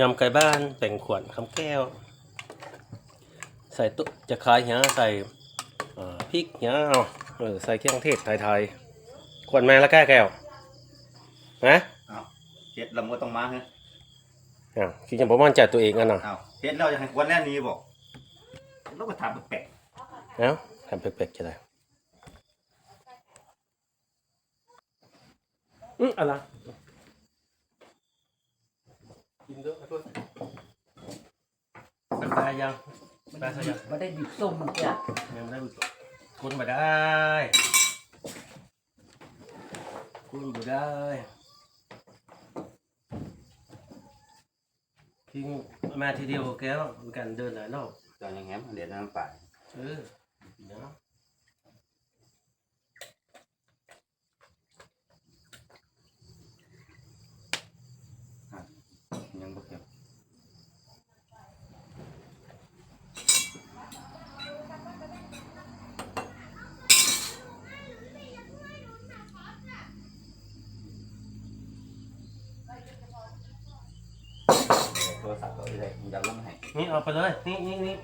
ยำไก่บ้านแบ่งขวดคำแก้ว ใส่ตุจะขายเหี้ยใส่เอ่อพริกเหี้ยเอาเออใส่เครื่องเทศไทยๆขวดแม่ละแก้แก้วนะอ้าวเฮ็ดแล้วมันก็ต้องมาฮะอ้าวคิดจะบอกมั่นใจตัวเองกันเนาะอ้าวเฮ็ดแล้วจะให้วันแรกนี้บอกแล้วก็ถามแปลกเอ้าทำเป็กๆจะได้อืมอะไร กินด้วยขอโทษเป็นปลายังปลาใส่ยังไม่ได้บีบส้มมันเจ้ะยังไม่ได้บุกคุณมาได้คุณมาได้ทิ้งมาทีเดียวแก้วมีการเดินหลายรอบๆจะยังแง้มเดี๋ยวน้ำป่าเออเนาะ บ่เกี่ยวโทรศัพท์ตัวนี้เลยมึงจะลงให้นี่เอาไปเลย นี่นี่นี่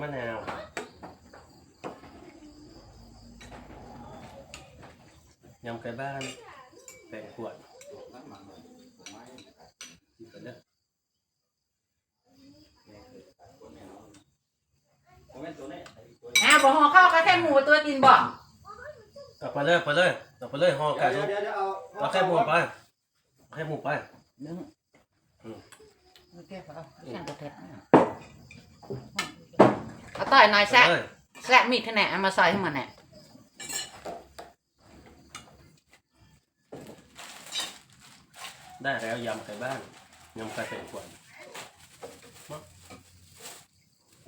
มมะนาวยำไก่บ้านแบ่งขวดกินไปเลยอ่าบอกห่อข้าวก็แค่หมูตัวกินบ่เอาไปเลยไปเลยเอาไปเลยห่อไก่เดี๋ทุยวกเดี๋ยวเดี๋ยวเอาเอาแค่หมูไปเอาแค่หมูไป นึงอืม โอเคเอาช่างตัวเท็ดเอา ต่อยหน่อยแซะไปเลยแซะมีดที่ไหนเอามาใส่ให้มันเนี่ยได้แล้วยำไก่บ้านยำไก่เป็นขวดมา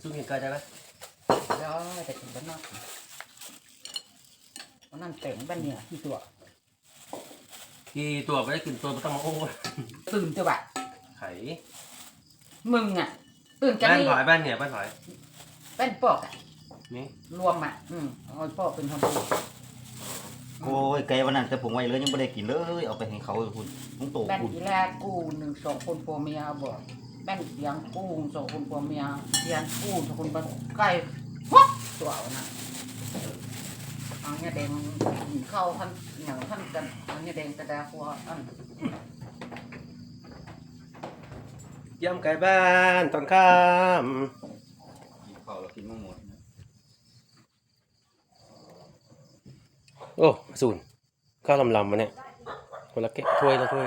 สู้กินไก่ได้ไหมเดี๋ยวแต่กินบ้านนอกวันนั้นเต่งบ้านเนี่ยที่ตัวกี่ตัวไปได้กินตัวไม่ต้องมาโอ้ยตื่นจะแบบไข่มึงอะตื่นกันบ้านนี่ถอยบ้านเนี่ยบ้านถอย เป็นปอกอะนี่รวมอะ อืมเอาปอกเป็นคำพูดโอ้ยไก่วันนั้นแต่ผมไว้เลยยังไม่ได้กินเลยเอาไปให้เขาคุณต้องโตแป้นคุณทีแรกกู้หนึ่งสองคนผัวเมียบอกแป้นเสียงกู้สองคนผัวเมียเสียงกู้สองคนบ้านใกล้ฮะตัวเอานะเอาเนี่ยแดงกินข้าวท่านอย่างท่านกันเอาเนี่ยแดงกระดาษหัวอันยำไก่บ้านตอนค่กินข้าวแล้วกินมะม่วงำ โอ้สูนข้าวลำๆมาเนี่ยคนละเกะถ้วยละถ้วย